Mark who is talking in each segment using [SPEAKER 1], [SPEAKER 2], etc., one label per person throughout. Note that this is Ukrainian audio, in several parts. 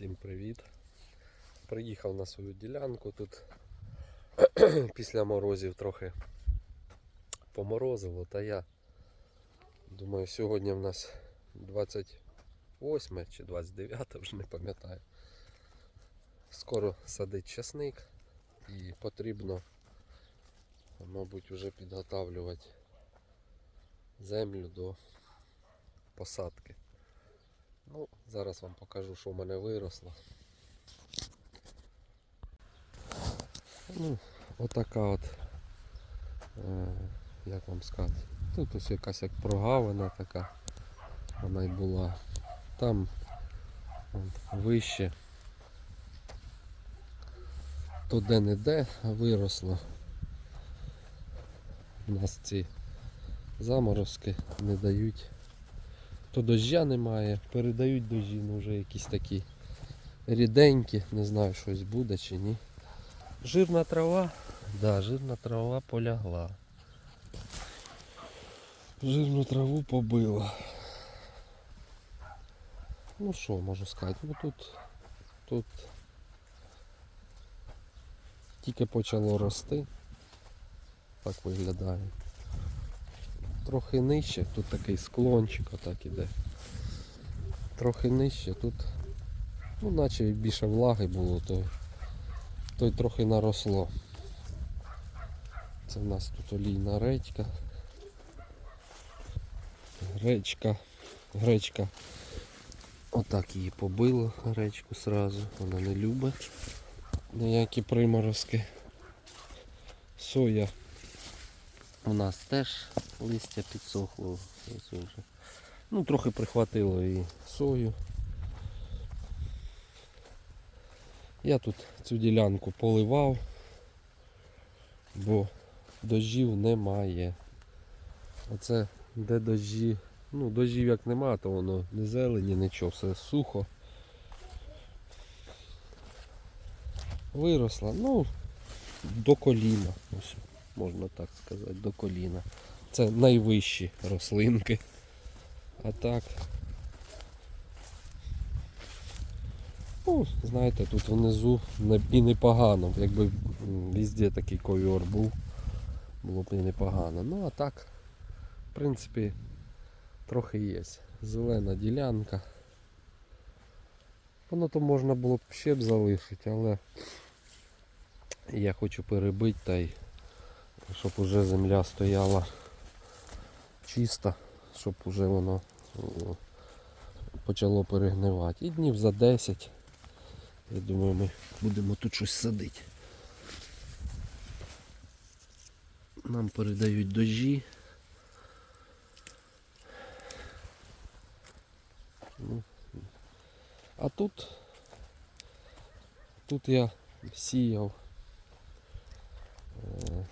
[SPEAKER 1] Всім привіт! Приїхав на свою ділянку тут після морозів трохи поморозило, та я думаю, сьогодні в нас 28 чи 29, вже не пам'ятаю. Скоро садить часник і потрібно, мабуть, вже підготавлювати землю до посадки. Ну, зараз вам покажу, що в мене виросло. Ну, отака от, е, як вам сказати, тут ось якась як прогавина така, вона й була. Там от, вище. То де не де виросло. У нас ці заморозки не дають то дождя немає, передають дожді, ну вже якісь такі ріденькі, не знаю, щось буде чи ні. Жирна трава, да, жирна трава полягла. Жирну траву побила. Ну що можу сказати, ну тут, тут тільки почало рости. Так виглядає трохи нижче, тут такий склончик отак іде. Трохи нижче, тут ну наче більше влаги було, то, то й трохи наросло. Це в нас тут олійна редька. Гречка, гречка. Отак її побило гречку сразу, вона не любить ніякі приморозки. Соя у нас теж листя підсохло. Ось вже. Ну, трохи прихватило і сою. Я тут цю ділянку поливав, бо дощів немає. Оце де дощі, ну дощів як нема, то воно не зелені, нічого, все сухо. Виросла, ну, до коліна. Ось можна так сказати, до коліна. Це найвищі рослинки. А так. Ну, знаєте, тут внизу і непогано. Якби везде такий ковер був, було б і непогано. Ну а так, в принципі, трохи є. Зелена ділянка. Воно то можна було б ще б залишити, але я хочу перебити та й щоб уже земля стояла чиста, щоб уже воно почало перегнивати. І днів за 10, я думаю, ми будемо тут щось садити. Нам передають дожі. Ну, А тут, тут я сіяв. е,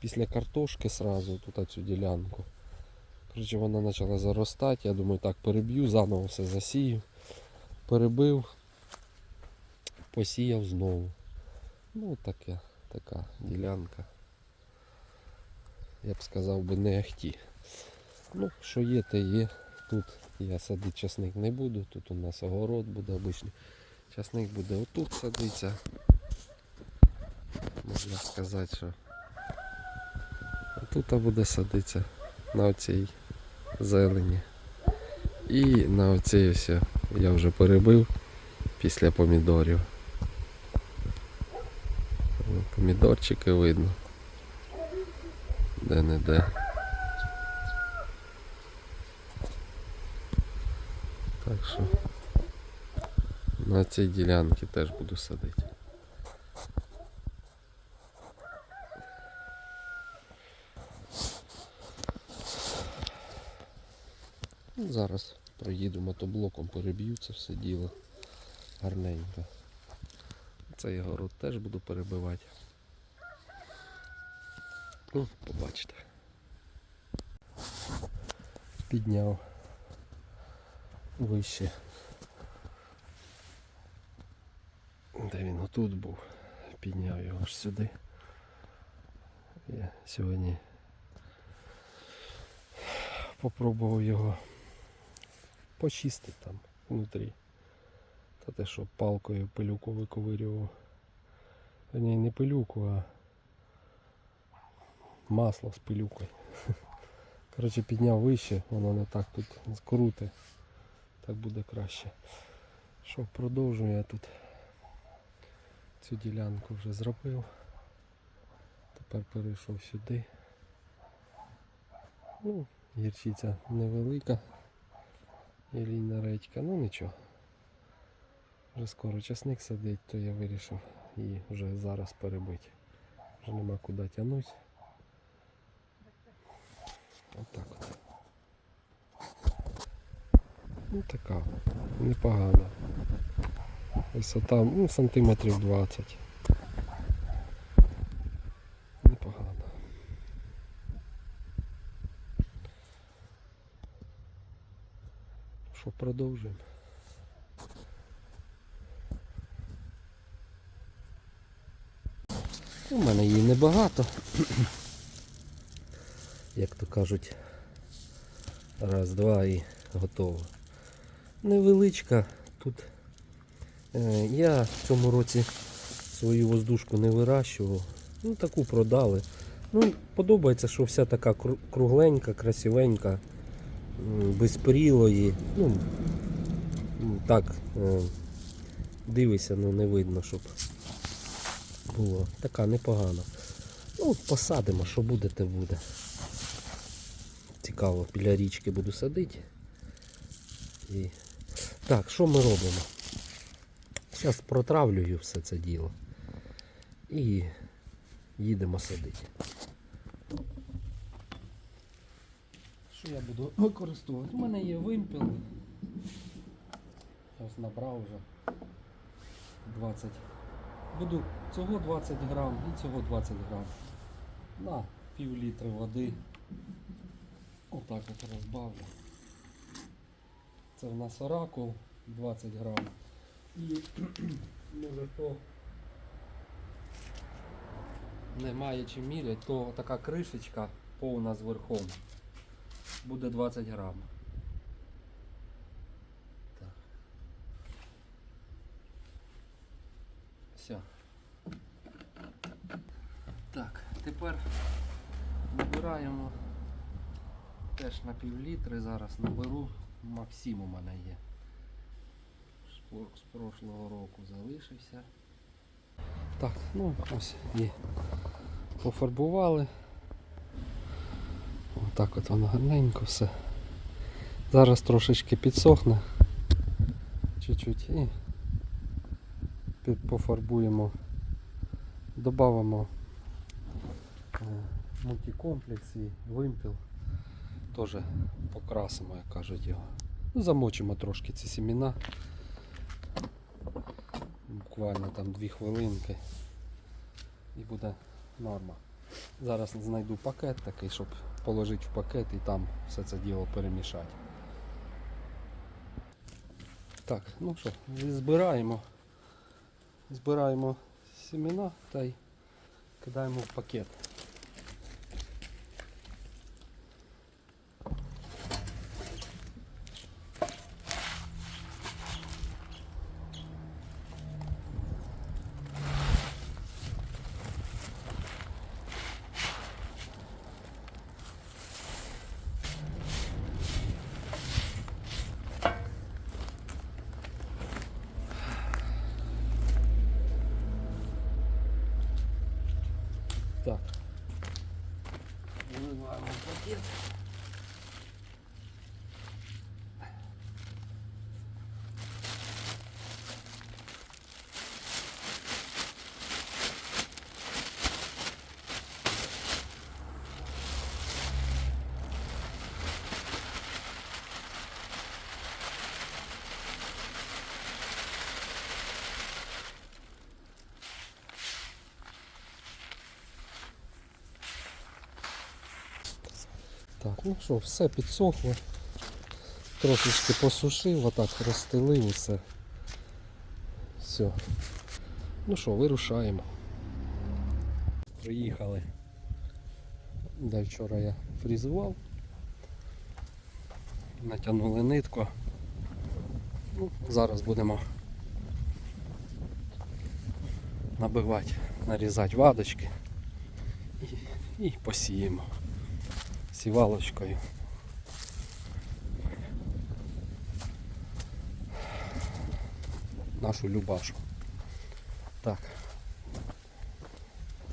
[SPEAKER 1] після картошки сразу тут цю ділянку. Коротше, вона почала заростати, я думаю, так переб'ю, заново все засію. Перебив, посіяв знову. Ну таке, така ділянка. Я б сказав би не ахті. Ну, що є, те є. Тут я садити часник не буду, тут у нас огород буде обичний. Часник буде отут садиться. Можна сказати, що Тут буде садитися на оцій зелені. І на оцій ось я вже перебив після помідорів. Помідорчики видно. Де не де. Так що на цій ділянці теж буду садити. Ну, Зараз проїду мотоблоком, переб'ю це все діло гарненько. Цей город теж буду перебивати. Ну, побачите. Підняв вище. Де він отут був, підняв його аж сюди. Я сьогодні попробував його почистити там внутрі. Та те, що палкою пилюку виковирював. Ні, не пилюку, а масло з пилюкою. Коротше, підняв вище, воно не так тут скруте. Так буде краще. Що, продовжую я тут цю ділянку вже зробив. Тепер перейшов сюди. Ну, гірчиця невелика. Елійна редька, ну нічого. Вже скоро часник садить, то я вирішив її вже зараз перебити. Вже нема куди тягнути. Отак от. Ну така, непогана. Висота ну, сантиметрів 20. Непогано. Що продовжуємо? У мене її небагато. Як то кажуть, раз, два і готово. Невеличка. Тут е, я в цьому році свою воздушку не вирощував. Ну таку продали. Ну, подобається, що вся така кругленька, красивенька, м, без прілої. Ну, так, е, дивися, ну не видно, щоб було. Така непогана. Ну, посадимо, що буде, те буде. Цікаво, біля річки буду садити. І... Так, що ми робимо? Зараз протравлюю все це діло. І їдемо садити. Що я буду використовувати? У мене є вимпіл. Ось набрав вже 20. Буду цього 20 грам і цього 20 грам. На пів літри води. Отак от розбавлю. Це в нас оракул 20 грам. І може то немає чим міряти, то така кришечка повна з верхом. Буде 20 грам. Так. Все. Так, тепер набираємо теж на пів літри зараз наберу. Максим у мене є. Шпорк з прошлого року залишився. Так, ну ось і пофарбували. Отак от воно гарненько все. Зараз трошечки підсохне. Чуть-чуть і пофарбуємо. Добавимо е, мультикомплекс і вимпіл. Теж покрасимо, як кажуть його. Ну, замочимо трошки ці сіміна. Буквально там 2 хвилинки. І буде норма. Зараз знайду пакет такий, щоб положити в пакет і там все це діло перемішати. Так, ну що, збираємо. Збираємо сімена та й кидаємо в пакет. Так. Виливаємо Так, ну що, все підсохло. Трошечки посушив, отак розстелив усе. Все. Ну що, вирушаємо. Приїхали. Де вчора я фрізував. Натягнули нитку. Ну, зараз будемо набивати, нарізати вадочки і, і посіємо сівалочкою. Нашу любашу. Так.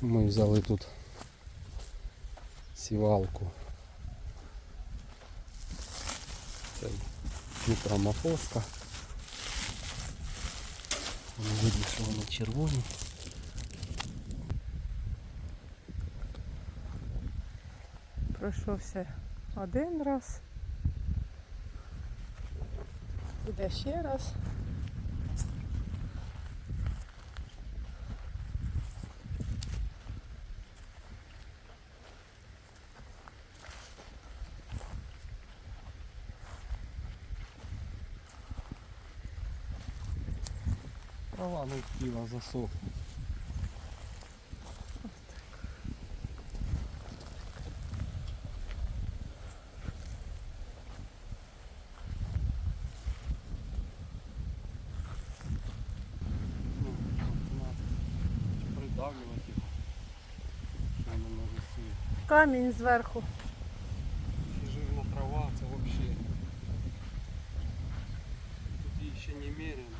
[SPEAKER 1] Ми взяли тут сівалку. Це Дніпра Мафоска. Видно, що вони червоні.
[SPEAKER 2] Пройшовся один раз. Іде ще раз.
[SPEAKER 1] Трава не втіла засохла. Ну, от надо придавлювати їх, що воно не висить.
[SPEAKER 2] Камінь зверху.
[SPEAKER 1] Ще жирна трава, це взагалі. Тут її ще не немерено.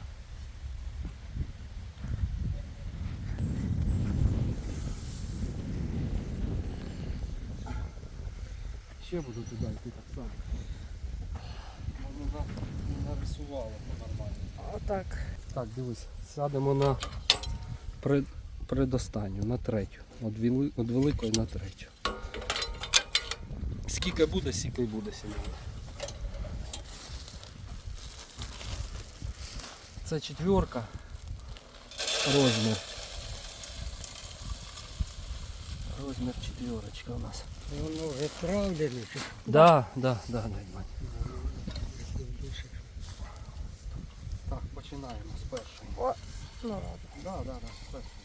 [SPEAKER 1] Ще буду туди йти так само. Воно не нарисувало по-нормально.
[SPEAKER 2] Отак.
[SPEAKER 1] Так, дивись, сядемо на пред, предостанню, на третю. От великої на третю. Скільки буде, скільки й буде сьогодні. Це четверка. Розмір. Розмір четверочка у нас.
[SPEAKER 3] Воно вже правлене, чи
[SPEAKER 1] Да, да, да, мать. Так, починаємо з першої.
[SPEAKER 2] О, ну ладно.
[SPEAKER 1] Да, да, да, з першої.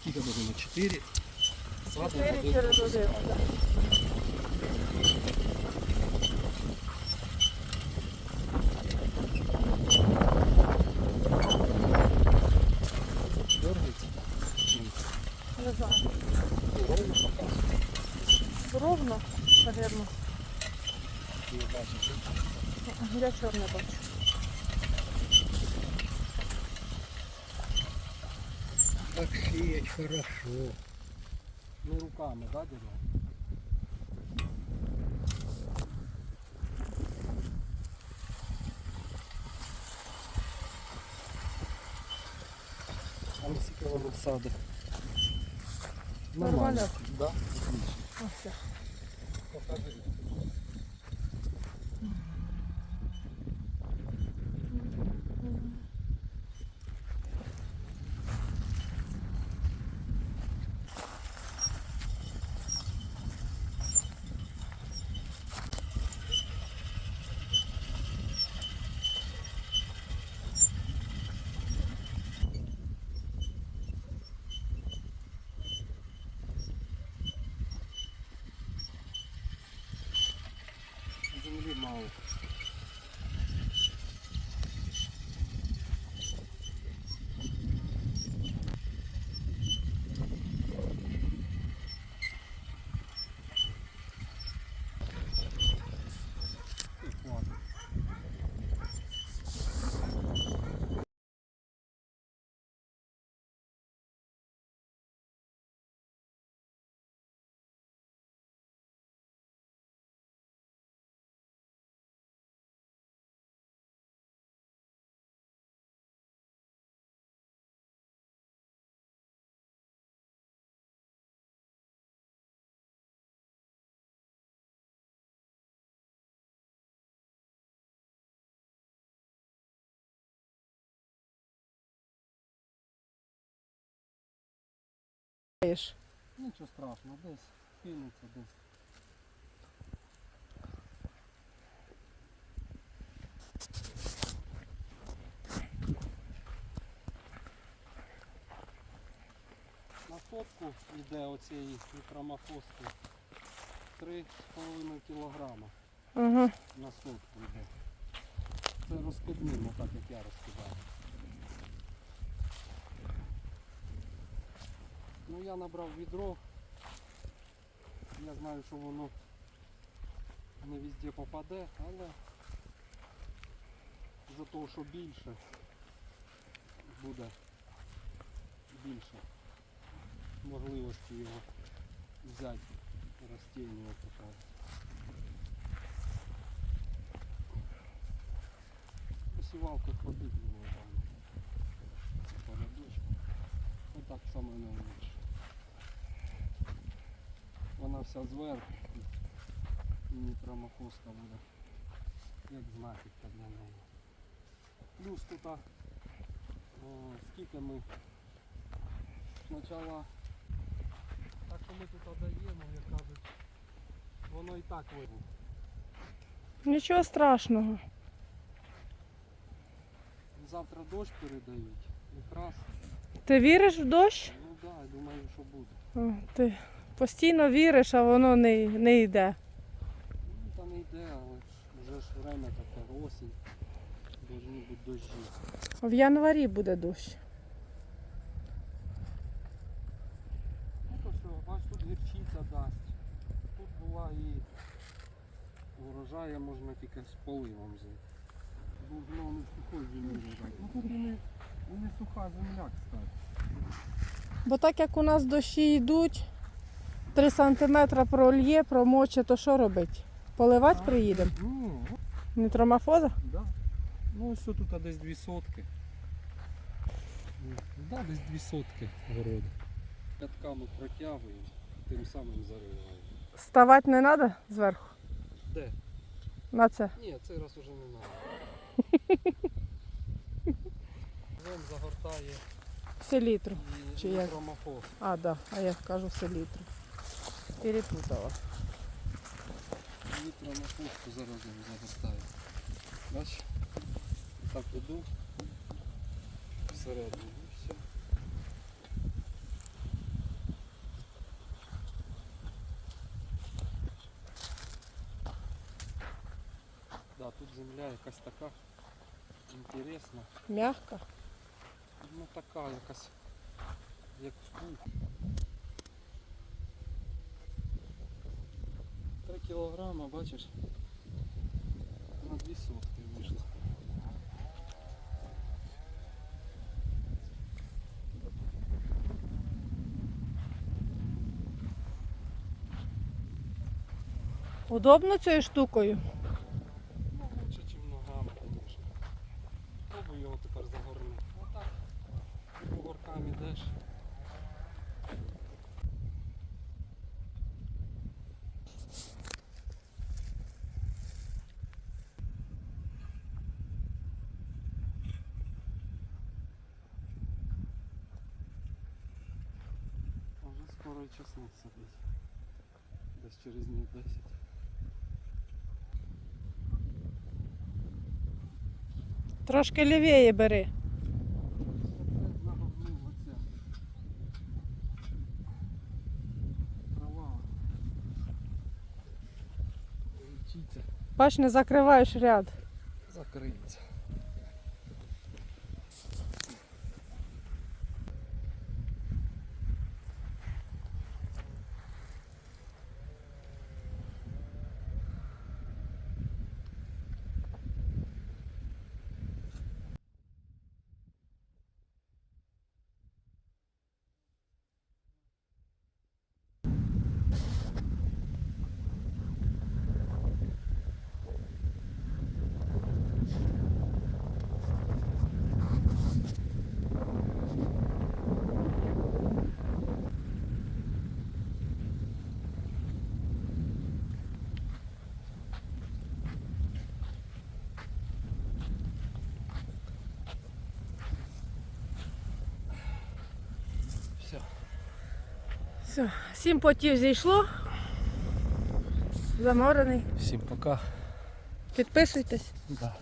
[SPEAKER 1] Скільки будемо? Чотири. Садимо
[SPEAKER 2] Чотири
[SPEAKER 1] один
[SPEAKER 2] через
[SPEAKER 1] по
[SPEAKER 2] один. да.
[SPEAKER 1] Дергається.
[SPEAKER 2] Не знаю. Ровно, наверное.
[SPEAKER 1] Не бачиш.
[SPEAKER 2] Я чорне бачу.
[SPEAKER 3] так сіять хорошо.
[SPEAKER 1] Не руками, да, дядя? А наскільки воно сади?
[SPEAKER 2] Нормально?
[SPEAKER 1] Да? Отлично. Покажи. Землі мало. Нічого страшного, десь кинеться десь. На сотку йде оцієї мікромафоски 3,5 кг
[SPEAKER 2] угу.
[SPEAKER 1] на сотку йде. Це розкиднимо, так як я розкидаю. Ну я набрав відро. Я знаю, що воно не везде попаде, але за того, що більше буде більше можливості його взяти розтінювати. так кажуть. Посівалка ходить було там. По рядочку. Отак саме не лучше. Вона вся зверху. І мікромахоска буде. Як знахідка для неї. Плюс тут а, о, скільки ми спочатку так що ми тут даємо, як кажуть, воно і так видно.
[SPEAKER 2] Нічого страшного.
[SPEAKER 1] Завтра дощ передають. Якраз,
[SPEAKER 2] Ти віриш в дощ?
[SPEAKER 1] ну так, да, думаю, що буде.
[SPEAKER 2] О, Ти постійно віриш, а воно не, не йде.
[SPEAKER 1] Ну та не йде, але ж вже ж время таке, осінь. Должні бути дощі.
[SPEAKER 2] В январі буде дощ.
[SPEAKER 1] Ну то все, бач, тут гірчиця дасть. Тут була і урожая можна тільки з поливом взяти. Був знову не сухой землі лежать. Ну тут і не, і не суха земля, кстати.
[SPEAKER 2] Бо так як у нас дощі йдуть, 3 сантиметри прольє, промоче, то що робить? Поливати приїдемо?
[SPEAKER 1] Ні,
[SPEAKER 2] Нітромафоза?
[SPEAKER 1] Да. Ну ось тут десь дві сотки. Да, десь дві сотки городу. П'ятками протягуємо, тим самим зариваємо.
[SPEAKER 2] Ставати не треба зверху?
[SPEAKER 1] Де?
[SPEAKER 2] На це.
[SPEAKER 1] Ні, цей раз уже не треба. Вон загортає
[SPEAKER 2] Селітру.
[SPEAKER 1] і
[SPEAKER 2] Чи як?
[SPEAKER 1] мікромафоз.
[SPEAKER 2] А, да, а я кажу селітру. Перепутала.
[SPEAKER 1] Мікромафозку зараз він загортає. Бач? Так іду всередину і все. Да, тут земля якась така інтересна.
[SPEAKER 2] Мягко.
[SPEAKER 1] Ну така якась як пух. Три кілограма, бачиш? На дві сотки вийшло.
[SPEAKER 2] Удобно цією штукою?
[SPEAKER 1] скоро і часник садить. Десь через днів 10.
[SPEAKER 2] Трошки лівіє бери.
[SPEAKER 1] Оце загорнув оце. Трава. Вчиться.
[SPEAKER 2] Бач, не закриваєш ряд.
[SPEAKER 1] Закриється. Все.
[SPEAKER 2] Все, сім потів зійшло. Заморений.
[SPEAKER 1] Всім пока.
[SPEAKER 2] Підписуйтесь,
[SPEAKER 1] Да.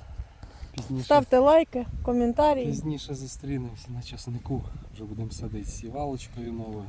[SPEAKER 1] Пізніше,
[SPEAKER 2] ставте лайки, коментарі.
[SPEAKER 1] пізніше зустрінемося на часнику. Вже будемо садити з сівалочкою новою.